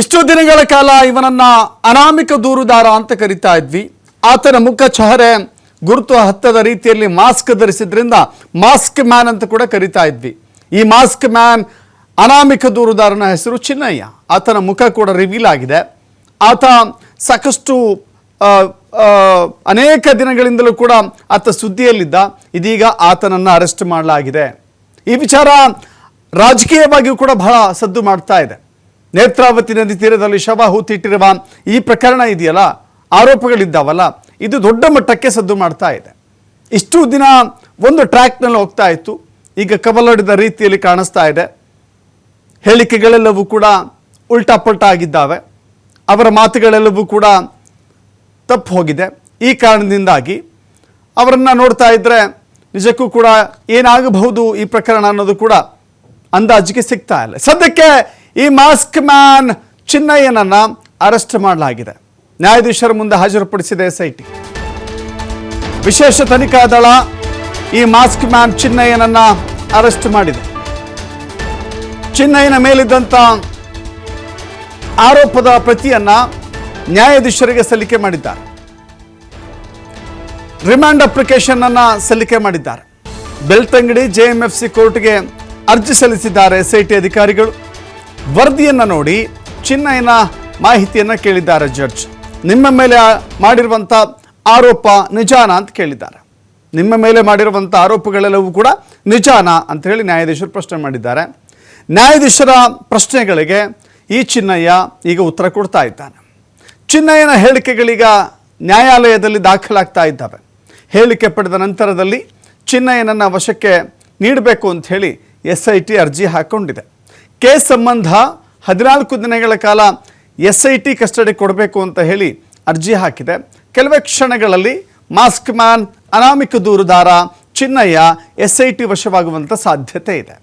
ಇಷ್ಟು ದಿನಗಳ ಕಾಲ ಇವನನ್ನ ಅನಾಮಿಕ ದೂರುದಾರ ಅಂತ ಕರಿತಾ ಇದ್ವಿ. ಆತನ ಮುಖ ಚಹರೆ ಗುರುತು ಹತ್ತದ ರೀತಿಯಲ್ಲಿ ಮಾಸ್ಕ್ ಧರಿಸಿದ್ರಿಂದ ಮಾಸ್ಕ್ ಮ್ಯಾನ್ ಅಂತ ಕೂಡ ಕರಿತಾ ಇದ್ವಿ. ಈ ಮಾಸ್ಕ್ ಮ್ಯಾನ್ ಅನಾಮಿಕ ದೂರುದಾರನ ಹೆಸರು ಚಿನ್ನಯ್ಯ. ಆತನ ಮುಖ ಕೂಡ ರಿವೀಲ್ ಆಗಿದೆ. ಆತ ಸಾಕಷ್ಟು ಅನೇಕ ದಿನಗಳಿಂದಲೂ ಕೂಡ ಆತ ಸುದ್ದಿಯಲ್ಲಿದ್ದ. ಇದೀಗ ಆತನನ್ನು ಅರೆಸ್ಟ್ ಮಾಡಲಾಗಿದೆ. ಈ ವಿಚಾರ ರಾಜಕೀಯವಾಗಿಯೂ ಕೂಡ ಬಹಳ ಸದ್ದು ಮಾಡ್ತಾ ಇದೆ. ನೇತ್ರಾವತಿ ನದಿ ತೀರದಲ್ಲಿ ಶವ ಹೂತಿಟ್ಟಿರುವ ಈ ಪ್ರಕರಣ ಇದೆಯಲ್ಲ? ಆರೋಪಗಳಿದ್ದಾವಲ್ಲ? ಇದು ದೊಡ್ಡ ಮಟ್ಟಕ್ಕೆ ಸದ್ದು ಮಾಡ್ತಾ ಇದೆ. ಇಷ್ಟು ದಿನ ಒಂದು ಟ್ರ್ಯಾಕ್ನಲ್ಲಿ ಹೋಗ್ತಾ ಇತ್ತು. ಈಗ ಕಬಲಾಡಿದ ರೀತಿಯಲ್ಲಿ ಕಾಣಿಸ್ತಾ ಇದೆ. ಹೇಳಿಕೆಗಳೆಲ್ಲವೂ ಕೂಡ ಉಲ್ಟಾ ಪಲ್ಟಾ ಆಗಿದ್ದಾವೆ. ಅವರ ಮಾತುಗಳೆಲ್ಲವೂ ಕೂಡ ತಪ್ಪು ಹೋಗಿದೆ. ಈ ಕಾರಣದಿಂದಾಗಿ ಅವರನ್ನು ನೋಡ್ತಾ ಇದ್ದರೆ ನಿಜಕ್ಕೂ ಕೂಡ ಏನಾಗಬಹುದು ಈ ಪ್ರಕರಣ ಅನ್ನೋದು ಕೂಡ ಅಂದಾಜಿಗೆ ಸಿಗ್ತಾ ಇಲ್ಲ. ಸದ್ಯಕ್ಕೆ ಈ ಮಾಸ್ಕ್ ಮ್ಯಾನ್ ಚಿನ್ನಯ್ಯನನ್ನ ಅರೆಸ್ಟ್ ಮಾಡಲಾಗಿದೆ. ನ್ಯಾಯಾಧೀಶರ ಮುಂದೆ ಹಾಜರುಪಡಿಸಿದೆ ಎಸ್ಐಟಿ. ವಿಶೇಷ ತನಿಖಾ ದಳ ಈ ಮಾಸ್ಕ್ ಮ್ಯಾನ್ ಚಿನ್ನಯ್ಯನನ್ನ ಅರೆಸ್ಟ್ ಮಾಡಿದೆ. ಚಿನ್ನಯ್ಯನ ಮೇಲಿದ್ದಂಥ ಆರೋಪದ ಪ್ರತಿಯನ್ನ ನ್ಯಾಯಾಧೀಶರಿಗೆ ಸಲ್ಲಿಕೆ ಮಾಡಿದ್ದಾರೆ. ರಿಮ್ಯಾಂಡ್ ಅಪ್ಲಿಕೇಶನ್ ಅನ್ನ ಸಲ್ಲಿಕೆ ಮಾಡಿದ್ದಾರೆ. ಬೆಳ್ತಂಗಡಿ ಜೆಎಂಎಫ್ಸಿ ಕೋರ್ಟ್ಗೆ ಅರ್ಜಿ ಸಲ್ಲಿಸಿದ್ದಾರೆ ಎಸ್ಐಟಿ ಅಧಿಕಾರಿಗಳು. ವರದಿಯನ್ನ ನೋಡಿ ಚಿನ್ನಯ್ಯನ ಮಾಹಿತಿಯನ್ನು ಕೇಳಿದ್ದಾರೆ ಜಡ್ಜ್. ನಿಮ್ಮ ಮೇಲೆ ಮಾಡಿರುವಂಥ ಆರೋಪ ನಿಜಾನ ಅಂತ ಕೇಳಿದ್ದಾರೆ. ನಿಮ್ಮ ಮೇಲೆ ಮಾಡಿರುವಂಥ ಆರೋಪಗಳೆಲ್ಲವೂ ಕೂಡ ನಿಜಾನ ಅಂತ ಹೇಳಿ ನ್ಯಾಯಾಧೀಶರು ಪ್ರಶ್ನೆ ಮಾಡಿದ್ದಾರೆ. ನ್ಯಾಯಾಧೀಶರ ಪ್ರಶ್ನೆಗಳಿಗೆ ಈ ಚಿನ್ನಯ್ಯ ಈಗ ಉತ್ತರ ಕೊಡ್ತಾ ಇದ್ದಾನೆ. ಚಿನ್ನಯ್ಯನ ಹೇಳಿಕೆಗಳೀಗ ನ್ಯಾಯಾಲಯದಲ್ಲಿ ದಾಖಲಾಗ್ತಾ ಇದ್ದಾವೆ. ಹೇಳಿಕೆ ಪಡೆದ ನಂತರದಲ್ಲಿ ಚಿನ್ನಯ್ಯನನ್ನು ವಶಕ್ಕೆ ನೀಡಬೇಕು ಅಂತ ಎಸ್ ಐ ಟಿ ಅರ್ಜಿ ಹಾಕ್ಕೊಂಡಿದೆ ಕೇಸ್ ಸಂಬಂಧ ಹದಿನಾಲ್ಕು ದಿನಗಳ ಕಾಲ ಎಸ್ ಐ ಟಿ ಕಸ್ಟಡಿ ಕೊಡಬೇಕು ಅಂತ ಹೇಳಿ ಅರ್ಜಿ ಹಾಕಿದೆ. ಕೆಲವೇ ಕ್ಷಣಗಳಲ್ಲಿ ಮಾಸ್ಕ್ ಮ್ಯಾನ್, ಅನಾಮಿಕ ದೂರುದಾರ, ಚಿನ್ನಯ್ಯ ಎಸ್ ಐ ಟಿ ವಶವಾಗುವಂಥ ಸಾಧ್ಯತೆ ಇದೆ.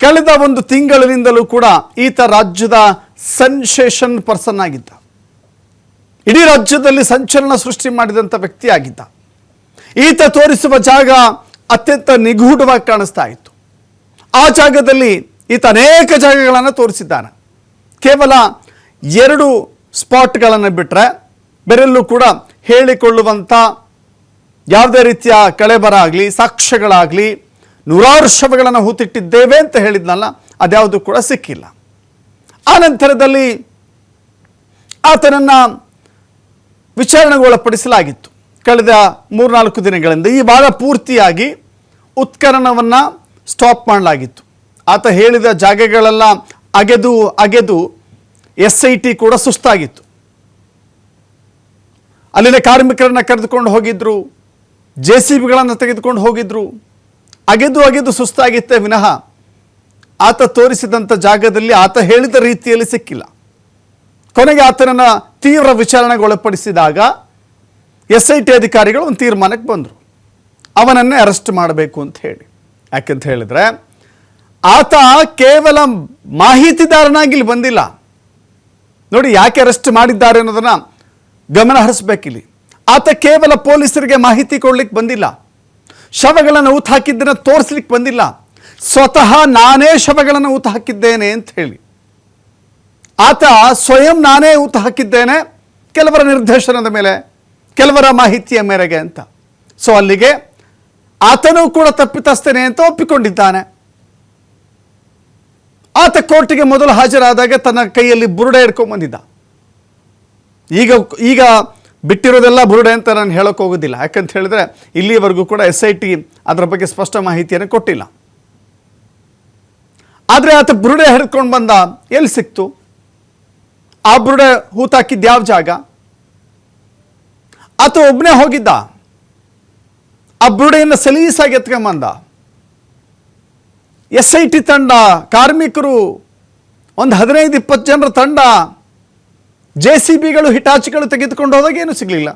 ಕಳೆದ ಒಂದು ತಿಂಗಳಿನಿಂದಲೂ ಕೂಡ ಈತ ರಾಜ್ಯದ ಸನ್ಸೇಷನ್ ಪರ್ಸನ್ ಆಗಿದ್ದ. ಇಡೀ ರಾಜ್ಯದಲ್ಲಿ ಸಂಚಲನ ಸೃಷ್ಟಿ ಮಾಡಿದಂಥ ವ್ಯಕ್ತಿ ಆಗಿದ್ದ ಈತ ತೋರಿಸುವ ಜಾಗ ಅತ್ಯಂತ ನಿಗೂಢವಾಗಿ ಕಾಣಿಸ್ತಾ ಇತ್ತು. ಆ ಜಾಗದಲ್ಲಿ ಈತ ಅನೇಕ ಜಾಗಗಳನ್ನು ತೋರಿಸಿದ್ದಾನೆ. ಕೇವಲ ಎರಡು ಸ್ಪಾಟ್ಗಳನ್ನು ಬಿಟ್ಟರೆ ಬೇರೆಲ್ಲೂ ಕೂಡ ಹೇಳಿಕೊಳ್ಳುವಂಥ ಯಾವುದೇ ರೀತಿಯ ಕಳೆಬರ ಆಗಲಿ ಸಾಕ್ಷ್ಯಗಳಾಗಲಿ ನೂರಾರು ಶವಗಳನ್ನು ಹೂತಿಟ್ಟಿದ್ದೇವೆ ಅಂತ ಹೇಳಿದ್ನಲ್ಲ, ಅದ್ಯಾವುದು ಕೂಡ ಸಿಕ್ಕಿಲ್ಲ. ಆ ನಂತರದಲ್ಲಿ ಆತನನ್ನು ವಿಚಾರಣೆಗೊಳಪಡಿಸಲಾಗಿತ್ತು. ಕಳೆದ ಮೂರ್ನಾಲ್ಕು ದಿನಗಳಿಂದ ಈ ವಾರ ಪೂರ್ತಿಯಾಗಿ ಉತ್ಖನನವನ್ನು ಸ್ಟಾಪ್ ಮಾಡಲಾಗಿತ್ತು. ಆತ ಹೇಳಿದ ಜಾಗಗಳೆಲ್ಲ ಅಗೆದು ಅಗೆದು ಎಸ್ ಐ ಟಿ ಕೂಡ ಸುಸ್ತಾಗಿತ್ತು. ಅಲ್ಲಿನ ಕಾರ್ಮಿಕರನ್ನ ಕರೆದುಕೊಂಡು ಹೋಗಿದ್ರು, ಜೆ ಸಿ ಬಿಗಳನ್ನು ತೆಗೆದುಕೊಂಡು ಹೋಗಿದ್ರು. ಅಗೆದು ಅಗೆದು ಸುಸ್ತಾಗಿತ್ತೆ ವಿನಃ ಆತ ತೋರಿಸಿದಂಥ ಜಾಗದಲ್ಲಿ ಆತ ಹೇಳಿದ ರೀತಿಯಲ್ಲಿ ಸಿಕ್ಕಿಲ್ಲ. ಕೊನೆಗೆ ಆತನನ್ನು ತೀವ್ರ ವಿಚಾರಣೆಗೊಳಪಡಿಸಿದಾಗ ಎಸ್ ಐ ಟಿ ಅಧಿಕಾರಿಗಳು ಒಂದು ತೀರ್ಮಾನಕ್ಕೆ ಬಂದರು. ಅವನನ್ನೇ ಅರೆಸ್ಟ್ ಮಾಡಬೇಕು ಅಂತ ಹೇಳಿ. ಯಾಕೆಂತ ಹೇಳಿದ್ರೆ ಆತ ಕೇವಲ ಮಾಹಿತಿದಾರನಾಗಿ ಇಲ್ಲಿ ಬಂದಿಲ್ಲ. ನೋಡಿ ಯಾಕೆ ಅರೆಸ್ಟ್ ಮಾಡಿದ್ದಾರೆ ಅನ್ನೋದನ್ನ ಗಮನ ಹರಿಸ್ಬೇಕಿಲ್ಲಿ. ಆತ ಕೇವಲ ಪೊಲೀಸರಿಗೆ ಮಾಹಿತಿ ಕೊಡ್ಲಿಕ್ಕೆ ಬಂದಿಲ್ಲ. ಶವಗಳನ್ನು ಊತ ಹಾಕಿದ್ದನ್ನು ತೋರಿಸ್ಲಿಕ್ಕೆ ಬಂದಿಲ್ಲ. ಸ್ವತಃ ನಾನೇ ಶವಗಳನ್ನು ಊತ ಹಾಕಿದ್ದೇನೆ ಅಂತ ಹೇಳಿ. ಆತ ಸ್ವಯಂ ನಾನೇ ಊತ ಹಾಕಿದ್ದೇನೆ ಕೆಲವರ ನಿರ್ದೇಶನದ ಮೇಲೆ, ಕೆಲವರ ಮಾಹಿತಿಯ ಮೇರೆಗೆ ಅಂತ. ಸೊ ಅಲ್ಲಿಗೆ ಆತನೂ ಕೂಡ ತಪ್ಪಿತಸ್ತೇನೆ ಅಂತ ಒಪ್ಪಿಕೊಂಡಿದ್ದಾನೆ. ಆತ ಕೋರ್ಟಿಗೆ ಮೊದಲು ಹಾಜರಾದಾಗ ತನ್ನ ಕೈಯಲ್ಲಿ ಬುರುಡೆ ಹಿಡ್ಕೊಂಡು ಬಂದಿದ್ದ. ಈಗ ಈಗ ಬಿಟ್ಟಿರೋದೆಲ್ಲ ಬುರುಡೆ ಅಂತ ನಾನು ಹೇಳೋಕೆ ಹೋಗೋದಿಲ್ಲ. ಯಾಕಂತ ಹೇಳಿದ್ರೆ ಇಲ್ಲಿವರೆಗೂ ಕೂಡ ಎಸ್ ಐ ಟಿ ಅದರ ಬಗ್ಗೆ ಸ್ಪಷ್ಟ ಮಾಹಿತಿಯನ್ನು ಕೊಟ್ಟಿಲ್ಲ. ಆದರೆ ಆತ ಬುರುಡೆ ಹಿಡ್ಕೊಂಡು ಬಂದ ಎಲ್ಲಿ ಸಿಕ್ತು? ಆ ಬುರುಡೆ ಹೂತಾಕಿದ್ದು ಯಾವ ಜಾಗ? ಆತ ಒಬ್ಬನೇ ಹೋಗಿದ್ದ. ಆ ಬುರುಡೆಯನ್ನು ಸಲೀಸಾಗಿ ಎತ್ಕೊಂಬಂದ ಎಸ್ ಐ ಟಿ ತಂಡ, ಕಾರ್ಮಿಕರು, ಒಂದು ಹದಿನೈದು, ಇಪ್ಪತ್ತು ಜನರ ತಂಡ, ಜೆ ಸಿ ಬಿಗಳು, ಹಿಟಾಚಿಗಳು ತೆಗೆದುಕೊಂಡು ಹೋದಾಗ ಏನೂ ಸಿಗಲಿಲ್ಲ.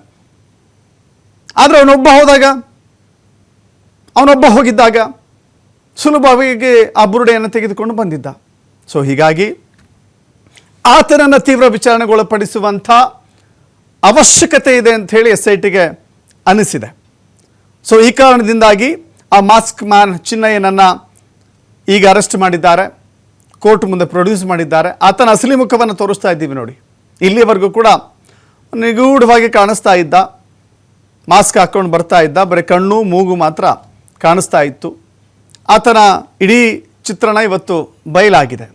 ಆದರೆ ಅವನೊಬ್ಬ ಹೋದಾಗ, ಅವನೊಬ್ಬ ಹೋಗಿದ್ದಾಗ ಸುಲಭವಾಗಿ ಆ ಬುರುಡೆಯನ್ನು ತೆಗೆದುಕೊಂಡು ಬಂದಿದ್ದ. ಸೊ ಹೀಗಾಗಿ ಆತನನ್ನು ತೀವ್ರ ವಿಚಾರಣೆಗೊಳಪಡಿಸುವಂಥ ಅವಶ್ಯಕತೆ ಇದೆ ಅಂತ ಹೇಳಿ ಎಸ್ ಐ ಟಿಗೆ ಅನಿಸಿದೆ. ಸೊ ಈ ಕಾರಣದಿಂದಾಗಿ ಆ ಮಾಸ್ಕ್ ಮ್ಯಾನ್ ಚಿನ್ನಯ್ಯನನ್ನು ಈಗ ಅರೆಸ್ಟ್ ಮಾಡಿದ್ದಾರೆ, ಕೋರ್ಟ್ ಮುಂದೆ ಪ್ರೊಡ್ಯೂಸ್ ಮಾಡಿದ್ದಾರೆ. ಆತನ ಅಸಲಿ ಮುಖವನ್ನು ತೋರಿಸ್ತಾ ಇದ್ದೀವಿ ನೋಡಿ. ಇಲ್ಲಿವರೆಗೂ ಕೂಡ ನಿಗೂಢವಾಗಿ ಕಾಣಿಸ್ತಾ ಇದ್ದ, ಮಾಸ್ಕ್ ಹಾಕ್ಕೊಂಡು ಬರ್ತಾ ಇದ್ದ, ಬರೀ ಕಣ್ಣು, ಮೂಗು ಮಾತ್ರ ಕಾಣಿಸ್ತಾ ಇತ್ತು. ಆತನ ಇಡೀ ಚಿತ್ರಣ ಇವತ್ತು ಬಯಲಾಗಿದೆ.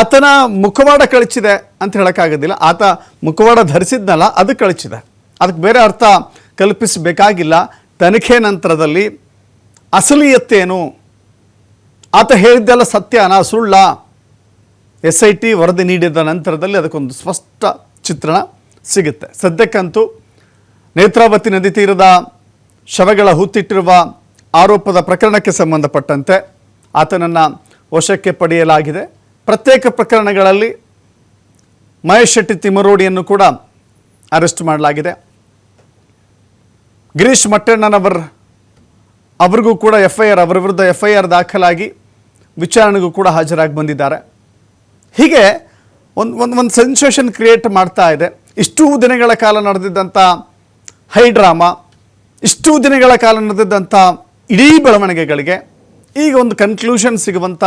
ಆತನ ಮುಖವಾಡ ಕಳಿಸಿದೆ ಅಂತ ಹೇಳೋಕ್ಕಾಗೋದಿಲ್ಲ. ಆತ ಮುಖವಾಡ ಧರಿಸಿದ್ನಲ್ಲ, ಅದು ಕಳಚಿದೆ. ಅದಕ್ಕೆ ಬೇರೆ ಅರ್ಥ ಕಲ್ಪಿಸಬೇಕಾಗಿಲ್ಲ. ತನಿಖೆ ನಂತರದಲ್ಲಿ ಅಸಲಿಯತ್ತೇನು ಆತ ಹೇಳಿದ್ದೆಲ್ಲ ಸತ್ಯನಾ ಸುಳ್ಳ. ಎಸ್ ಐ ಟಿ ವರದಿ ನೀಡಿದ ನಂತರದಲ್ಲಿ ಅದಕ್ಕೊಂದು ಸ್ಪಷ್ಟ ಚಿತ್ರಣ ಸಿಗುತ್ತೆ. ಸದ್ಯಕ್ಕಂತೂ ನೇತ್ರಾವತಿ ನದಿ ತೀರದ ಶವಗಳ ಹುತ್ತಿಟ್ಟಿರುವ ಆರೋಪದ ಪ್ರಕರಣಕ್ಕೆ ಸಂಬಂಧಪಟ್ಟಂತೆ ಆತನನ್ನು ವಶಕ್ಕೆ ಪಡೆಯಲಾಗಿದೆ. ಪ್ರತ್ಯೇಕ ಪ್ರಕರಣಗಳಲ್ಲಿ ಮಹೇಶ್ ಶೆಟ್ಟಿ ತಿಮ್ಮರೋಡಿಯನ್ನು ಕೂಡ ಅರೆಸ್ಟ್ ಮಾಡಲಾಗಿದೆ. ಗಿರೀಶ್ ಮಟ್ಟಣ್ಣನವರ್ ಅವರಿಗೂ ಕೂಡ ಎಫ್ ಐ ಆರ್, ಅವರ ವಿರುದ್ಧ ಎಫ್ ಐ ಆರ್ ದಾಖಲಾಗಿ ವಿಚಾರಣೆಗೂ ಕೂಡ ಹಾಜರಾಗಿ ಬಂದಿದ್ದಾರೆ. ಹೀಗೆ ಒಂದು ಒಂದು ಒಂದು ಸೆನ್ಸೇಷನ್ ಕ್ರಿಯೇಟ್ ಮಾಡ್ತಾ ಇದೆ. ಇಷ್ಟೂ ದಿನಗಳ ಕಾಲ ನಡೆದಿದ್ದಂಥ ಹೈ ಡ್ರಾಮಾ, ಇಷ್ಟೂ ದಿನಗಳ ಕಾಲ ನಡೆದಿದ್ದಂಥ ಇಡೀ ಬೆಳವಣಿಗೆಗಳಿಗೆ ಈಗ ಒಂದು ಕನ್ಕ್ಲೂಷನ್ ಸಿಗುವಂಥ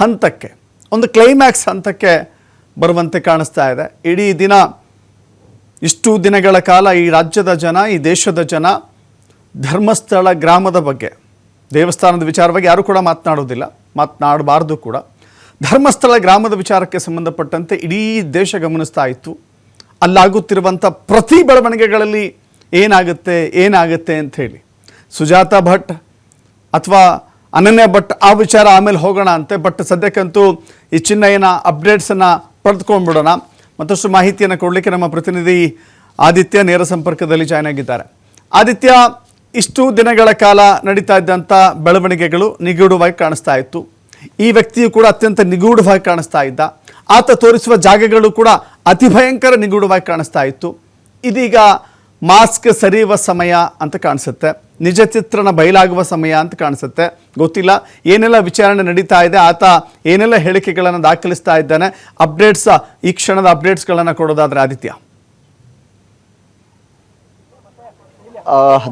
ಹಂತಕ್ಕೆ, ಒಂದು ಕ್ಲೈಮ್ಯಾಕ್ಸ್ ಹಂತಕ್ಕೆ ಬರುವಂತೆ ಕಾಣಿಸ್ತಾ ಇದೆ. ಇಡೀ ದಿನ, ಇಷ್ಟು ದಿನಗಳ ಕಾಲ ಈ ರಾಜ್ಯದ ಜನ, ಈ ದೇಶದ ಜನ, ಧರ್ಮಸ್ಥಳ, ಗ್ರಾಮದ ಬಗ್ಗೆ, ದೇವಸ್ಥಾನದ ವಿಚಾರವಾಗಿ ಯಾರೂ ಕೂಡ ಮಾತನಾಡೋದಿಲ್ಲ ಮಾತನಾಡಬಾರ್ದು ಕೂಡ. ಧರ್ಮಸ್ಥಳ ಗ್ರಾಮದ ವಿಚಾರಕ್ಕೆ ಸಂಬಂಧಪಟ್ಟಂತೆ ಇಡೀ ದೇಶ ಗಮನಿಸ್ತಾ ಇತ್ತು. ಅಲ್ಲಾಗುತ್ತಿರುವಂಥ ಪ್ರತಿ ಬೆಳವಣಿಗೆಗಳಲ್ಲಿ ಏನಾಗುತ್ತೆ ಏನಾಗುತ್ತೆ ಹೇಳಿ. ಸುಜಾತ ಭಟ್ ಅಥವಾ ಅನನ್ಯ ಭಟ್ ಆ ವಿಚಾರ ಆಮೇಲೆ ಹೋಗೋಣ ಅಂತೆ, ಬಟ್ ಸದ್ಯಕ್ಕಂತೂ ಈ ಚಿನ್ನಯ್ಯನ ಅಪ್ಡೇಟ್ಸನ್ನು ಪಡೆದುಕೊಂಡ್ಬಿಡೋಣ. ಮತ್ತಷ್ಟು ಮಾಹಿತಿಯನ್ನು ಕೊಡಲಿಕ್ಕೆ ನಮ್ಮ ಪ್ರತಿನಿಧಿ ಆದಿತ್ಯ ನೇರ ಸಂಪರ್ಕದಲ್ಲಿ ಜಾಯ್ನ್ ಆಗಿದ್ದಾರೆ. ಆದಿತ್ಯ ಇಷ್ಟು ದಿನಗಳ ಕಾಲ ನಡೀತಾ ಇದ್ದಂಥ ಬೆಳವಣಿಗೆಗಳು ನಿಗೂಢವಾಗಿ ಕಾಣಿಸ್ತಾ ಇತ್ತು. ಈ ವ್ಯಕ್ತಿಯು ಕೂಡ ಅತ್ಯಂತ ನಿಗೂಢವಾಗಿ ಕಾಣಿಸ್ತಾ ಇದ್ದ. ಆತ ತೋರಿಸುವ ಜಾಗಗಳು ಕೂಡ ಅತಿ ಭಯಂಕರ ನಿಗೂಢವಾಗಿ ಕಾಣಿಸ್ತಾ ಇತ್ತು. ಇದೀಗ ಮಾಸ್ಕ್ ಸರಿಯುವ ಸಮಯ ಅಂತ ಕಾಣಿಸುತ್ತೆ. ನಿಜ ಚಿತ್ರಣ ಬಯಲಾಗುವ ಸಮಯ ಅಂತ ಕಾಣಿಸುತ್ತೆ. ಗೊತ್ತಿಲ್ಲ. ಏನೆಲ್ಲ ವಿಚಾರಣೆ ನಡೀತಾ ಇದೆ, ಆತ ಏನೆಲ್ಲ ಹೇಳಿಕೆಗಳನ್ನು ದಾಖಲಿಸ್ತಾ ಇದ್ದಾನೆ, ಅಪ್ಡೇಟ್ಸ್, ಈ ಕ್ಷಣದ ಅಪ್ಡೇಟ್ಸ್ಗಳನ್ನು ಕೊಡೋದಾದರೆ ಆದಿತ್ಯ ಆ,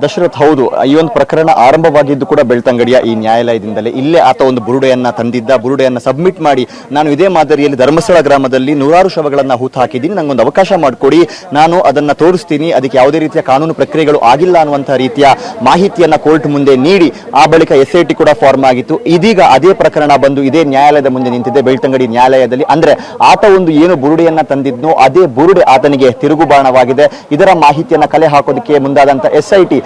ದಶರಥ್ ಹೌದು, ಈ ಒಂದು ಪ್ರಕರಣ ಆರಂಭವಾಗಿದ್ದು ಕೂಡ ಬೆಳ್ತಂಗಡಿಯ ಈ ನ್ಯಾಯಾಲಯದಿಂದಲೇ. ಇಲ್ಲೇ ಆತ ಒಂದು ಬುರುಡೆಯನ್ನ ತಂದಿದ್ದ, ಬುರುಡೆಯನ್ನ ಸಬ್ಮಿಟ್ ಮಾಡಿ. ನಾನು ಇದೇ ಮಾದರಿಯಲ್ಲಿ ಧರ್ಮಸ್ಥಳ ಗ್ರಾಮದಲ್ಲಿ ನೂರಾರು ಶವಗಳನ್ನ ಹೂತು ಹಾಕಿದ್ದೀನಿ. ನಂಗೊಂದು ಅವಕಾಶ ಮಾಡಿಕೊಡಿ. ನಾನು ಅದನ್ನ ತೋರಿಸ್ತೀನಿ. ಅದಕ್ಕೆ ಯಾವುದೇ ರೀತಿಯ ಕಾನೂನು ಪ್ರಕ್ರಿಯೆಗಳು ಆಗಿಲ್ಲ ಅನ್ನುವಂತಹ ರೀತಿಯ ಮಾಹಿತಿಯನ್ನ ಕೋರ್ಟ್ ಮುಂದೆ ನೀಡಿ. ಆ ಬಳಿಕ ಎಸ್ ಐ ಟಿ ಕೂಡ ಫಾರ್ಮ್ ಆಗಿತ್ತು. ಇದೀಗ ಅದೇ ಪ್ರಕರಣ ಬಂದು ಇದೇ ನ್ಯಾಯಾಲಯದ ಮುಂದೆ ನಿಂತಿದೆ, ಬೆಳ್ತಂಗಡಿ ನ್ಯಾಯಾಲಯದಲ್ಲಿ. ಅಂದ್ರೆ ಆತ ಒಂದು ಏನು ಬುರುಡೆಯನ್ನ ತಂದಿದ್ನೋ, ಅದೇ ಬುರುಡೆ ಆತನಿಗೆ ತಿರುಗುಬಾಣವಾಗಿದೆ. ಇದರ ಮಾಹಿತಿಯನ್ನ ಕಲೆ ಹಾಕೋದಕ್ಕೆ ಮುಂದಾದಂತ ಎಸ್ ಐ ಟಿ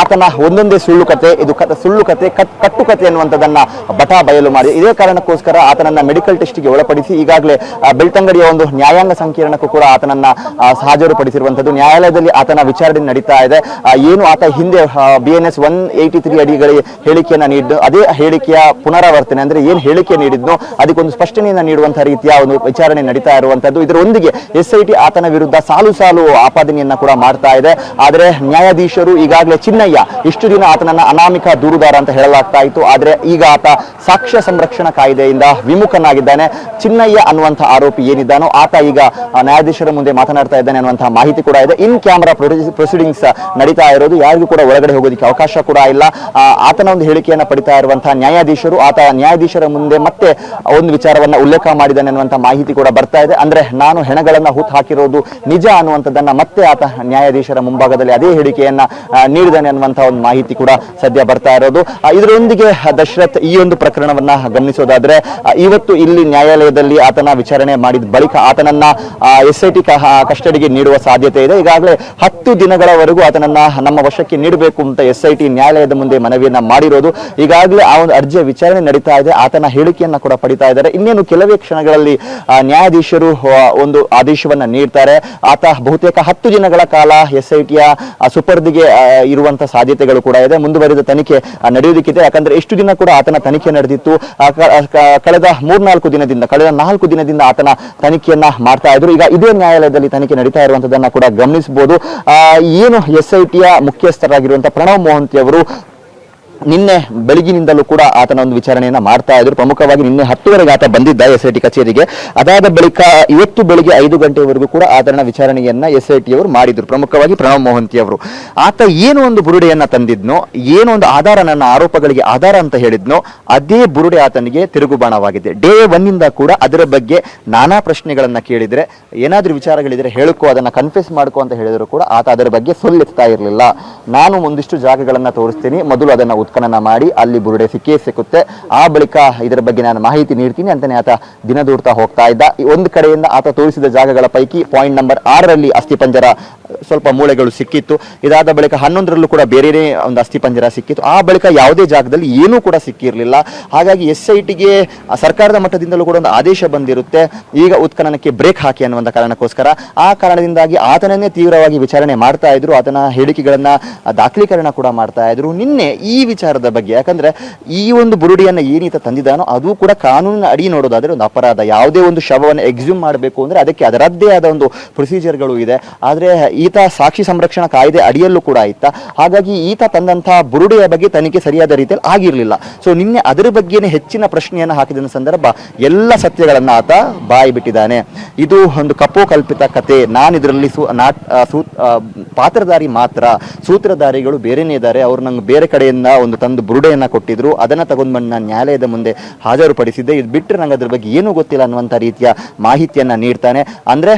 ಆತನ ಒಂದೊಂದೇ ಸುಳ್ಳು ಕತೆ, ಇದು ಸುಳ್ಳು ಕತೆ, ಕಟ್- ಕಟ್ಟು ಕತೆ ಅನ್ನುವಂಥದ್ದನ್ನ ಬಟಾ ಬಯಲು ಮಾಡಿ. ಇದೇ ಕಾರಣಕ್ಕೋಸ್ಕರ ಆತನನ್ನ ಮೆಡಿಕಲ್ ಟೆಸ್ಟ್ಗೆ ಒಳಪಡಿಸಿ ಈಗಾಗಲೇ ಬೆಳ್ತಂಗಡಿಯ ಒಂದು ನ್ಯಾಯಾಂಗ ಸಂಕೀರ್ಣಕ್ಕೂ ಕೂಡ ಆತನನ್ನ ಹಾಜರು ಪಡಿಸಿರುವಂಥದ್ದು ನ್ಯಾಯಾಲಯದಲ್ಲಿ ಆತನ ವಿಚಾರಣೆ ನಡೀತಾ ಇದೆ. ಏನು ಆತ ಹಿಂದೆ B N S one eighty three ಅಡಿಗಳಿಗೆ ಹೇಳಿಕೆಯನ್ನು ನೀಡಿದ್ದು, ಅದೇ ಹೇಳಿಕೆಯ ಪುನರಾವರ್ತನೆ ಅಂದ್ರೆ ಏನು ಹೇಳಿಕೆ ನೀಡಿದ್ನೋ, ಅದಕ್ಕೊಂದು ಸ್ಪಷ್ಟನೆಯನ್ನು ನೀಡುವಂತಹ ರೀತಿಯ ಒಂದು ವಿಚಾರಣೆ ನಡೀತಾ ಇರುವಂತದ್ದು ಇದರೊಂದಿಗೆ ಎಸ್ ಐ ಟಿ ಆತನ ವಿರುದ್ಧ ಸಾಲು ಸಾಲು ಆಪಾದನೆಯನ್ನ ಕೂಡ ಮಾಡ್ತಾ ಇದೆ. ಆದರೆ ನ್ಯಾಯಾಧೀಶರು ಈಗಾಗಲೇ ಚಿನ್ನಯ್ಯ ಇಷ್ಟು ದಿನ ಆತನನ್ನ ಅನಾಮಿಕ ದೂರುದಾರ ಅಂತ ಹೇಳಲಾಗ್ತಾ ಇತ್ತು. ಆದ್ರೆ ಈಗ ಆತ ಸಾಕ್ಷ್ಯ ಸಂರಕ್ಷಣಾ ಕಾಯ್ದೆಯಿಂದ ವಿಮುಖನಾಗಿದ್ದಾನೆ. ಚಿನ್ನಯ್ಯ ಅನ್ನುವಂಥ ಆರೋಪಿ ಏನಿದ್ದಾನೋ ಆತ ಈಗ ನ್ಯಾಯಾಧೀಶರ ಮುಂದೆ ಮಾತನಾಡ್ತಾ ಇದ್ದಾನೆ ಅನ್ನುವಂತಹ ಮಾಹಿತಿ ಕೂಡ ಇದೆ. ಇನ್ ಕ್ಯಾಮರಾ ಪ್ರೊಸೀಡಿಂಗ್ಸ್ ನಡೀತಾ ಇರೋದು. ಯಾರಿಗೂ ಕೂಡ ಒಳಗಡೆ ಹೋಗೋದಕ್ಕೆ ಅವಕಾಶ ಕೂಡ ಇಲ್ಲ. ಆತನ ಒಂದು ಹೇಳಿಕೆಯನ್ನು ಪಡಿತಾ ಇರುವಂತಹ ನ್ಯಾಯಾಧೀಶರು ಆತ ನ್ಯಾಯಾಧೀಶರ ಮುಂದೆ ಮತ್ತೆ ಒಂದು ವಿಚಾರವನ್ನ ಉಲ್ಲೇಖ ಮಾಡಿದ್ದಾನೆ ಅನ್ನುವಂಥ ಮಾಹಿತಿ ಕೂಡ ಬರ್ತಾ ಇದೆ. ಅಂದ್ರೆ ನಾನು ಹೆಣಗಳನ್ನ ಹೂತ್ ಹಾಕಿರೋದು ನಿಜ ಅನ್ನುವಂಥದ್ದನ್ನ ಮತ್ತೆ ಆತ ನ್ಯಾಯಾಧೀಶರ ಮುಂಭಾಗದಲ್ಲಿ ಅದೇ ಹೇಳಿಕೆಯನ್ನ ಆ, ನೀಡಿದ್ದಾನೆ ಅನ್ನುವಂತಹ ಒಂದು ಮಾಹಿತಿ ಕೂಡ ಸದ್ಯ ಬರ್ತಾ ಇರೋದು. ಇದರೊಂದಿಗೆ ದಶರಥ್ ಈ ಒಂದು ಪ್ರಕರಣವನ್ನ ಗಮನಿಸೋದಾದ್ರೆ ಇವತ್ತು ಇಲ್ಲಿ ನ್ಯಾಯಾಲಯದಲ್ಲಿ ಆತನ ವಿಚಾರಣೆ ಮಾಡಿದ ಬಳಿಕ ಆತನನ್ನ ಎಸ್ ಐ ಟಿ ಕಸ್ಟಡಿಗೆ ನೀಡುವ ಸಾಧ್ಯತೆ ಇದೆ. ಈಗಾಗಲೇ ಹತ್ತು ದಿನಗಳವರೆಗೂ ಆತನನ್ನ ನಮ್ಮ ವಶಕ್ಕೆ ನೀಡಬೇಕು ಅಂತ ಎಸ್ ಐ ನ್ಯಾಯಾಲಯದ ಮುಂದೆ ಮನವಿಯನ್ನ ಮಾಡಿರೋದು. ಈಗಾಗಲೇ ಆ ಒಂದು ಅರ್ಜಿಯ ವಿಚಾರಣೆ ನಡೀತಾ ಇದೆ. ಆತನ ಹೇಳಿಕೆಯನ್ನ ಕೂಡ ಪಡಿತಾ ಇದ್ದಾರೆ. ಇನ್ನೇನು ಕೆಲವೇ ಕ್ಷಣಗಳಲ್ಲಿ ನ್ಯಾಯಾಧೀಶರು ಒಂದು ಆದೇಶವನ್ನ ನೀಡ್ತಾರೆ. ಆತ ಬಹುತೇಕ ಹತ್ತು ದಿನಗಳ ಕಾಲ ಎಸ್ ಐ ಟಿಯ ಸುಪರ್ದಿಗೆ ಆ, ಇರುವಂತಹ ಸಾಧ್ಯತೆಗಳು ಕೂಡ ಇದೆ. ಮುಂದುವರಿದ ತನಿಖೆ ನಡೆಯುವುದಕ್ಕಿದೆ. ಯಾಕಂದ್ರೆ ಎಷ್ಟು ದಿನ ಕೂಡ ಆತನ ತನಿಖೆ ನಡೆದಿತ್ತು. ಕಳೆದ ಮೂರ್ನಾಲ್ಕು ದಿನದಿಂದ ಕಳೆದ ನಾಲ್ಕು ದಿನದಿಂದ ಆತನ ತನಿಖೆಯನ್ನ ಮಾಡ್ತಾ ಇದ್ರು. ಈಗ ಇದೇ ನ್ಯಾಯಾಲಯದಲ್ಲಿ ತನಿಖೆ ನಡೀತಾ ಇರುವಂತದನ್ನ ಕೂಡ ಗಮನಿಸಬಹುದು. ಏನು ಎಸ್ ಐ ಟಿಯ ಮುಖ್ಯಸ್ಥರಾಗಿರುವಂತಹ ಪ್ರಣವ್ ಮೋಹಂತಿ ಅವರು ನಿನ್ನೆ ಬೆಳಗಿನಿಂದಲೂ ಕೂಡ ಆತನ ಒಂದು ವಿಚಾರಣೆಯನ್ನು ಮಾಡ್ತಾ ಇದ್ರು. ಪ್ರಮುಖವಾಗಿ ನಿನ್ನೆ ಹತ್ತುವರೆಗೆ ಆತ ಬಂದಿದ್ದ ಎಸ್ ಐ ಟಿ ಕಚೇರಿಗೆ. ಅದಾದ ಬಳಿಕ ಇವತ್ತು ಬೆಳಿಗ್ಗೆ ಐದು ಗಂಟೆವರೆಗೂ ಕೂಡ ಆತನ ವಿಚಾರಣೆಯನ್ನ ಎಸ್ ಐ ಟಿ ಅವರು ಮಾಡಿದ್ರು. ಪ್ರಮುಖವಾಗಿ ಪ್ರಣವ್ ಮೋಹಂತಿ ಅವರು. ಆತ ಏನು ಒಂದು ಬುರುಡೆಯನ್ನ ತಂದಿದ್ನೋ, ಏನು ಒಂದು ಆಧಾರ ನನ್ನ ಆರೋಪಗಳಿಗೆ ಆಧಾರ ಅಂತ ಹೇಳಿದ್ನೋ, ಅದೇ ಬುರುಡೆ ಆತನಿಗೆ ತಿರುಗುಬಾಣವಾಗಿದೆ ಡೇ ಒನ್ ಇಂದ ಕೂಡ ಅದರ ಬಗ್ಗೆ ನಾನಾ ಪ್ರಶ್ನೆಗಳನ್ನ ಕೇಳಿದ್ರೆ, ಏನಾದ್ರೂ ವಿಚಾರಗಳಿದ್ರೆ ಹೇಳಿಕೋ, ಅದನ್ನ ಕನ್ಫ್ಯೂಸ್ ಮಾಡ್ಕೋ ಅಂತ ಹೇಳಿದ್ರು ಕೂಡ ಆತ ಅದರ ಬಗ್ಗೆ ಸೊಲ್ಲೆತ್ತಾ ಇರಲಿಲ್ಲ. ನಾನು ಒಂದಿಷ್ಟು ಜಾಗಗಳನ್ನ ತೋರಿಸ್ತೀನಿ. ಮೊದಲು ಅದನ್ನ ಉತ್ಖನನ ಮಾಡಿ ಅಲ್ಲಿ ಬುರುಡೆ ಸಿಕ್ಕೇ ಸಿಕ್ಕುತ್ತೆ. ಆ ಬಳಿಕ ಇದರ ಬಗ್ಗೆ ನಾನು ಮಾಹಿತಿ ನೀಡ್ತೀನಿ ಅಂತಾನೆ ಆತ ದಿನದೂಡ್ತಾ ಹೋಗ್ತಾ ಇದ್ದ. ಒಂದು ಕಡೆಯಿಂದ ಆತ ತೋರಿಸಿದ ಜಾಗಗಳ ಪೈಕಿ ಪಾಯಿಂಟ್ ನಂಬರ್ ಆರರಲ್ಲಿ ಅಸ್ಥಿಪಂಜರ ಸ್ವಲ್ಪ ಮೂಳೆಗಳು ಸಿಕ್ಕಿತ್ತು. ಇದಾದ ಬಳಿಕ ಹನ್ನೊಂದರಲ್ಲೂ ಕೂಡ ಬೇರೆಯೇ ಒಂದು ಅಸ್ಥಿಪಂಜರ ಸಿಕ್ಕಿತ್ತು. ಆ ಬಳಿಕ ಯಾವುದೇ ಜಾಗದಲ್ಲಿ ಏನೂ ಕೂಡ ಸಿಕ್ಕಿರಲಿಲ್ಲ. ಹಾಗಾಗಿ ಎಸ್ ಐ ಟಿಗೆ ಸರ್ಕಾರದ ಮಟ್ಟದಿಂದಲೂ ಕೂಡ ಒಂದು ಆದೇಶ ಬಂದಿರುತ್ತೆ. ಈಗ ಉತ್ಖನನಕ್ಕೆ ಬ್ರೇಕ್ ಹಾಕಿ ಅನ್ನುವಂಥ ಕಾರಣಕ್ಕೋಸ್ಕರ. ಆ ಕಾರಣದಿಂದಾಗಿ ಆತನನ್ನೇ ತೀವ್ರವಾಗಿ ವಿಚಾರಣೆ ಮಾಡ್ತಾ ಇದ್ರು. ಆತನ ಹೇಳಿಕೆಗಳನ್ನು ದಾಖಲೀಕರಣ ಕೂಡ ಮಾಡ್ತಾ ಇದ್ರು. ನಿನ್ನೆ ಈ ವಿಚಾರದ ಬಗ್ಗೆ. ಯಾಕಂದ್ರೆ ಈ ಒಂದು ಬುರುಡಿಯನ್ನ ಏನೀತ ತಂದಿದ್ದಾನೋ, ಅದು ಕೂಡ ಕಾನೂನಿನ ಅಡಿ ನೋಡೋದಾದ್ರೆ ಒಂದು ಅಪರಾಧ. ಯಾವುದೇ ಒಂದು ಶವವನ್ನು ಎಕ್ಸ್ಯೂಮ್ ಮಾಡಬೇಕು ಅಂದ್ರೆ ಅದಕ್ಕೆ ಅದರದ್ದೇ ಆದ ಒಂದು ಪ್ರೊಸೀಜರ್ಗಳು ಇದೆ. ಆದ್ರೆ ಈತ ಸಾಕ್ಷಿ ಸಂರಕ್ಷಣಾ ಕಾಯ್ದೆ ಅಡಿಯಲ್ಲೂ ಕೂಡ ಇತ್ತ. ಹಾಗಾಗಿ ಈತ ತಂದಂತಹ ಬುರುಡೆಯ ಬಗ್ಗೆ ತನಿಖೆ ಸರಿಯಾದ ರೀತಿಯಲ್ಲಿ ಆಗಿರಲಿಲ್ಲ. ಸೊ ನಿನ್ನೆ ಅದರ ಬಗ್ಗೆನೇ ಹೆಚ್ಚಿನ ಪ್ರಶ್ನೆಯನ್ನು ಹಾಕಿದ ಸಂದರ್ಭ ಎಲ್ಲ ಸತ್ಯಗಳನ್ನ ಆತ ಬಾಯಿ ಬಿಟ್ಟಿದ್ದಾನೆ. ಇದು ಒಂದು ಕಪ್ಪು ಕಲ್ಪಿತ ಕತೆ. ನಾನು ಇದರಲ್ಲಿ ಸೂ ಪಾತ್ರಧಾರಿ ಮಾತ್ರ. ಸೂತ್ರಧಾರಿಗಳು ಬೇರೆನೇ ಇದ್ದಾರೆ. ಅವ್ರು ನಂಗೆ ಬೇರೆ ಕಡೆಯಿಂದ ಒಂದು ತಂದು ಬುರುಡೆಯನ್ನು ಕೊಟ್ಟಿದ್ರು, ಅದನ್ನು ತಗೊಂಡು ಬಂದು ನಾನು ನ್ಯಾಯಾಲಯದ ಮುಂದೆ ಹಾಜರುಪಡಿಸಿದ್ದೆ. ಇದು ಬಿಟ್ಟರೆ ನಂಗೆ ಅದ್ರ ಬಗ್ಗೆ ಏನೂ ಗೊತ್ತಿಲ್ಲ ಅನ್ನುವಂಥ ರೀತಿಯ ಮಾಹಿತಿಯನ್ನು ನೀಡ್ತಾನೆ. ಅಂದ್ರೆ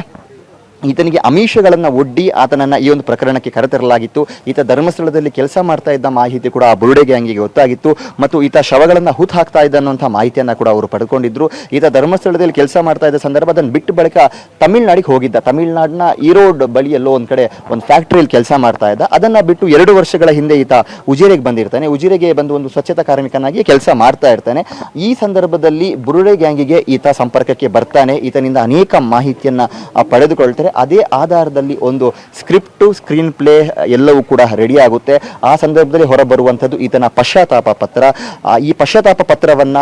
ಈತನಿಗೆ ಅಮೀಷಗಳನ್ನು ಒಡ್ಡಿ ಆತನನ್ನು ಈ ಒಂದು ಪ್ರಕರಣಕ್ಕೆ ಕರೆತರಲಾಗಿತ್ತು. ಈತ ಧರ್ಮಸ್ಥಳದಲ್ಲಿ ಕೆಲಸ ಮಾಡ್ತಾ ಇದ್ದ ಮಾಹಿತಿ ಕೂಡ ಆ ಬುರುಡೆ ಗ್ಯಾಂಗಿಗೆ ಗೊತ್ತಾಗಿತ್ತು. ಮತ್ತು ಈತ ಶವಗಳನ್ನು ಹೂತ್ ಹಾಕ್ತಾ ಇದ್ದ ಅನ್ನುವಂಥ ಮಾಹಿತಿಯನ್ನು ಕೂಡ ಅವರು ಪಡ್ಕೊಂಡಿದ್ರು. ಈತ ಧರ್ಮಸ್ಥಳದಲ್ಲಿ ಕೆಲಸ ಮಾಡ್ತಾ ಇದ್ದ ಸಂದರ್ಭ ಅದನ್ನು ಬಿಟ್ಟು ಬಳಿಕ ತಮಿಳ್ನಾಡಿಗೆ ಹೋಗಿದ್ದ. ತಮಿಳ್ನಾಡಿನ ಈರೋಡ್ ಬಳಿಯಲ್ಲೋ ಒಂದು ಕಡೆ ಒಂದು ಫ್ಯಾಕ್ಟ್ರಿಯಲ್ಲಿ ಕೆಲಸ ಮಾಡ್ತಾ ಇದ್ದ. ಅದನ್ನು ಬಿಟ್ಟು ಎರಡು ವರ್ಷಗಳ ಹಿಂದೆ ಈತ ಉಜಿರೆಗೆ ಬಂದಿರ್ತಾನೆ. ಉಜಿರೆಗೆ ಬಂದು ಒಂದು ಸ್ವಚ್ಛತಾ ಕಾರ್ಮಿಕನಾಗಿ ಕೆಲಸ ಮಾಡ್ತಾ ಇರ್ತಾನೆ. ಈ ಸಂದರ್ಭದಲ್ಲಿ ಬುರುಡೆ ಗ್ಯಾಂಗಿಗೆ ಈತ ಸಂಪರ್ಕಕ್ಕೆ ಬರ್ತಾನೆ. ಈತನಿಂದ ಅನೇಕ ಮಾಹಿತಿಯನ್ನು ಪಡೆದುಕೊಳ್ತಾರೆ. ಅದೇ ಆಧಾರದಲ್ಲಿ ಒಂದು ಸ್ಕ್ರಿಪ್ಟು ಸ್ಕ್ರೀನ್ ಪ್ಲೇ ಎಲ್ಲವೂ ಕೂಡ ರೆಡಿ ಆಗುತ್ತೆ. ಆ ಸಂದರ್ಭದಲ್ಲಿ ಹೊರಬರುವಂಥದ್ದು ಈತನ ಪಶ್ಚಾತ್ತಾಪ ಪತ್ರ. ಈ ಪಶ್ಚಾತ್ತಾಪ ಪತ್ರವನ್ನ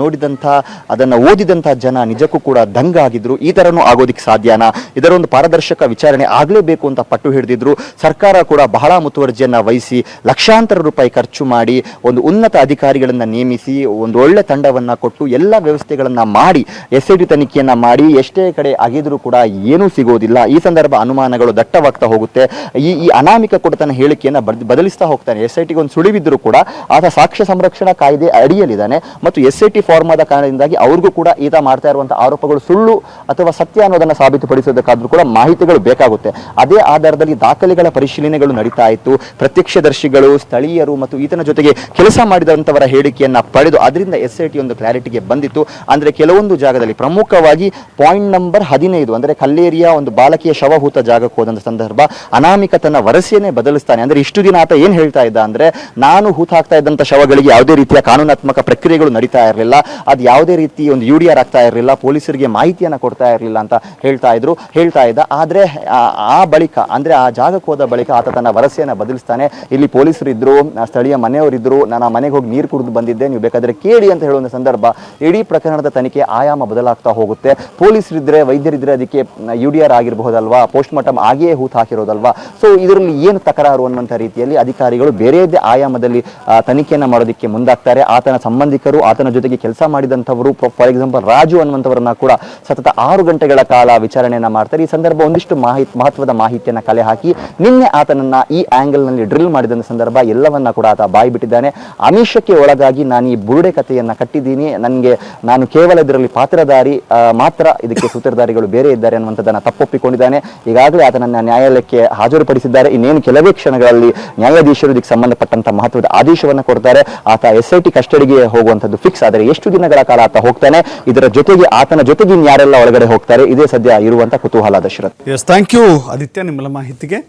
ನೋಡಿದಂಥ, ಅದನ್ನು ಓದಿದಂಥ ಜನ ನಿಜಕ್ಕೂ ಕೂಡ ದಂಗ ಆಗಿದ್ರು ಈ ಥರನೂ ಆಗೋದಿಕ್ಕೆ ಸಾಧ್ಯನಾ? ಇದರ ಒಂದು ಪಾರದರ್ಶಕ ವಿಚಾರಣೆ ಆಗಲೇಬೇಕು ಅಂತ ಪಟ್ಟು ಹಿಡಿದಿದ್ರು. ಸರ್ಕಾರ ಕೂಡ ಬಹಳ ಮುತುವರ್ಜಿಯನ್ನು ವಹಿಸಿ, ಲಕ್ಷಾಂತರ ರೂಪಾಯಿ ಖರ್ಚು ಮಾಡಿ, ಒಂದು ಉನ್ನತ ಅಧಿಕಾರಿಗಳನ್ನು ನೇಮಿಸಿ, ಒಂದು ಒಳ್ಳೆ ತಂಡವನ್ನ ಕೊಟ್ಟು, ಎಲ್ಲ ವ್ಯವಸ್ಥೆಗಳನ್ನ ಮಾಡಿ, ಎಸ್ ಐ ತನಿಖೆಯನ್ನ ಮಾಡಿ, ಎಷ್ಟೇ ಕಡೆ ಅಗೆದರೂ ಕೂಡ ಏನೂ ಸಿಗೋದಿಲ್ಲ. ಈ ಸಂದರ್ಭ ಅನುಮಾನಗಳು ದಟ್ಟವಾಗ್ತಾ ಹೋಗುತ್ತೆ. ಈ ಈ ಅನಾಮಿಕ ಕೂಡ ತನ್ನ ಹೇಳಿಕೆಯನ್ನು ಬದಲಿಸ್ತಾ ಹೋಗ್ತಾನೆ. ಎಸ್ ಐ ಟಿಗೆ ಒಂದು ಸುಳಿವಿದ್ರು ಕೂಡ ಆತ ಸಾಕ್ಷ್ಯ ಸಂರಕ್ಷಣಾ ಕಾಯ್ದೆ ಅಡಿಯಲ್ಲಿದ್ದಾನೆ ಮತ್ತು ಎಸ್ ಐ ಟಿ ಫಾರ್ಮಾದ ಕಾರಣದಿಂದಾಗಿ ಅವ್ರಿಗೂ ಕೂಡ ಈತ ಮಾಡ್ತಾ ಇರುವಂಥ ಆರೋಪಗಳು ಸುಳ್ಳು ಅಥವಾ ಸತ್ಯ ಅನ್ನೋದನ್ನು ಸಾಬೀತುಪಡಿಸೋದಕ್ಕಾದ್ರೂ ಕೂಡ ಮಾಹಿತಿಗಳು ಬೇಕಾಗುತ್ತೆ. ಅದೇ ಆಧಾರದಲ್ಲಿ ದಾಖಲೆಗಳ ಪರಿಶೀಲನೆಗಳು ನಡೀತಾ ಇತ್ತು. ಪ್ರತ್ಯಕ್ಷದರ್ಶಿಗಳು, ಸ್ಥಳೀಯರು ಮತ್ತು ಈತನ ಜೊತೆಗೆ ಕೆಲಸ ಮಾಡಿದಂಥವರ ಹೇಳಿಕೆಯನ್ನ ಪಡೆದು ಅದರಿಂದ ಎಸ್ ಐ ಟಿ ಒಂದು ಕ್ಲಾರಿಟಿಗೆ ಬಂದಿತ್ತು. ಅಂದ್ರೆ ಕೆಲವೊಂದು ಜಾಗದಲ್ಲಿ ಪ್ರಮುಖವಾಗಿ ಪಾಯಿಂಟ್ ನಂಬರ್ ಹದಿನೈದು, ಅಂದ್ರೆ ಕಲ್ಲೇರಿಯ ಒಂದು ಬಾಲಕಿಯ ಶವಹೂತ ಜಾಗಕ್ಕೆ ಹೋದಂಥ ಸಂದರ್ಭ ಅನಾಮಿಕ ತನ್ನ ವರಸೆಯನ್ನೇ ಬದಲಿಸ್ತಾನೆ. ಅಂದರೆ ಇಷ್ಟು ದಿನ ಆತ ಏನು ಹೇಳ್ತಾ ಇದ್ದ ಅಂದರೆ, ನಾನು ಹೂತ ಹಾಕ್ತಾ ಇದ್ದಂತ ಶವಗಳಿಗೆ ಯಾವುದೇ ರೀತಿಯ ಕಾನೂನಾತ್ಮಕ ಪ್ರಕ್ರಿಯೆಗಳು ನಡೀತಾ ಇರಲಿಲ್ಲ. ಅದು ಯಾವುದೇ ರೀತಿ ಒಂದು ಯು ಡಿ ಆರ್ ಆಗ್ತಾ ಇರಲಿಲ್ಲ. ಪೊಲೀಸರಿಗೆ ಮಾಹಿತಿಯನ್ನು ಕೊಡ್ತಾ ಇರಲಿಲ್ಲ ಅಂತ ಹೇಳ್ತಾ ಇದ್ರು, ಹೇಳ್ತಾ ಇದ್ದ. ಆದರೆ, ಆ- ಬಳಿಕ, ಅಂದ್ರೆ ಆ ಜಾಗಕ್ಕೆ ಹೋದ ಬಳಿಕ ಆತ ತನ್ನ ವರಸೆಯನ್ನು ಬದಲಿಸ್ತಾನೆ. ಇಲ್ಲಿ ಪೊಲೀಸರು ಇದ್ರು, ಆ ಸ್ಥಳೀಯ ಮನೆಯವರಿದ್ದರು ನಾನು ಮನೆಗೆ ಹೋಗಿ ನೀರು ಕುಡಿದು ಬಂದಿದ್ದೆ, ನೀವು ಬೇಕಾದ್ರೆ ಕೇಳಿ ಅಂತ ಹೇಳುವ ಸಂದರ್ಭ ಇಡೀ ಪ್ರಕರಣದ ತನಿಖೆ ಆಯಾಮ ಬದಲಾಗ್ತಾ ಹೋಗುತ್ತೆ. ಪೊಲೀಸರಿದ್ದರೆ ವೈದ್ಯರಿದ್ದರೆ ಅದಕ್ಕೆ ಯು ಡಿ ಆರ್ ಆಗಿರಬಹುದಲ್ವಾ? ಪೋಸ್ಟ್ ಮಾರ್ಟಮ್ ಆಗಿಯೇ ಹೂತು ಹಾಕಿರೋದಲ್ವಾ? ಸೊ ಇದರಲ್ಲಿ ಏನು ತಕರಾರು ಅನ್ನುವಂಥ ರೀತಿಯಲ್ಲಿ ಅಧಿಕಾರಿಗಳು ಬೇರೆಯದೇ ಆಯಾಮದಲ್ಲಿ ತನಿಖೆಯನ್ನು ಮಾಡೋದಕ್ಕೆ ಮುಂದಾಗ್ತಾರೆ. ಆತನ ಸಂಬಂಧಿಕರು ಆತನ ಜೊತೆಗೆ ಕೆಲಸ ಮಾಡಿದಂಥವರು ಫಾರ್ ಎಕ್ಸಾಂಪಲ್ ರಾಜು ಅನ್ನುವಂಥವ್ರನ್ನ ಕೂಡ ಸತತ ಆರು ಗಂಟೆಗಳ ಕಾಲ ವಿಚಾರಣೆಯನ್ನು ಮಾಡ್ತಾರೆ. ಈ ಸಂದರ್ಭ ಒಂದಿಷ್ಟು ಮಾಹಿತಿ ಮಹತ್ವದ ಮಾಹಿತಿಯನ್ನ ಕಲೆ ಹಾಕಿ, ನಿನ್ನೆ ಆತನನ್ನ ಈ ಆ್ಯಂಗಲ್ನಲ್ಲಿ ಡ್ರಿಲ್ ಮಾಡಿದಂಥ ಸಂದರ್ಭ ಎಲ್ಲವನ್ನ ಕೂಡ ಆತ ಬಾಯಿ ಬಿಟ್ಟಿದ್ದಾನೆ. ಆಮಿಷಕ್ಕೆ ಒಳಗಾಗಿ ನಾನು ಈ ಬುರುಡೆ ಕಥೆಯನ್ನ ಕಟ್ಟಿದ್ದೀನಿ. ನನಗೆ, ನಾನು ಕೇವಲ ಇದರಲ್ಲಿ ಪಾತ್ರಧಾರಿ ಮಾತ್ರ ಇದಕ್ಕೆ ಸೂತ್ರಧಾರಿಗಳು ಬೇರೆ ಇದ್ದಾರೆ ಅನ್ನುವಂಥದ್ದನ್ನ ತಪ್ಪೊಪ್ಪಿಕೊಂಡಿದ್ದಾನೆ ಈಗಾಗಲೇ ಆತನನ್ನ ನ್ಯಾಯಾಲಯಕ್ಕೆ ಹಾಜರುಪಡಿಸಿದ್ದಾರೆ. ಇನ್ನೇನು ಕೆಲವೇ ಕ್ಷಣಗಳಲ್ಲಿ ನ್ಯಾಯಾಧೀಶರು ಇದಕ್ಕೆ ಸಂಬಂಧಪಟ್ಟಂತ ಮಹತ್ವದ ಆದೇಶವನ್ನು ಕೊಡ್ತಾರೆ. ಆತ ಎಸ್ ಐ ಕಸ್ಟಡಿಗೆ ಹೋಗುವಂಥದ್ದು ಫಿಕ್ಸ್ ಆದರೆ ಎಷ್ಟು ದಿನಗಳ ಕಾಲ ಆತ ಹೋಗ್ತಾನೆ? ಇದರ ಜೊತೆಗೆ ಆತನ ಜೊತೆಗೆ ಇನ್ಯಾರೆಲ್ಲ ಒಳಗಡೆ ಹೋಗ್ತಾರೆ? ಇದೇ ಸದ್ಯ ಇರುವಂತಹ ಕುತೂಹಲ ದಶರಥ್ ಥ್ಯಾಂಕ್ ಯು ಆದಿತ್ಯ ನಿಮ್ಮೆಲ್ಲ ಮಾಹಿತಿಗೆ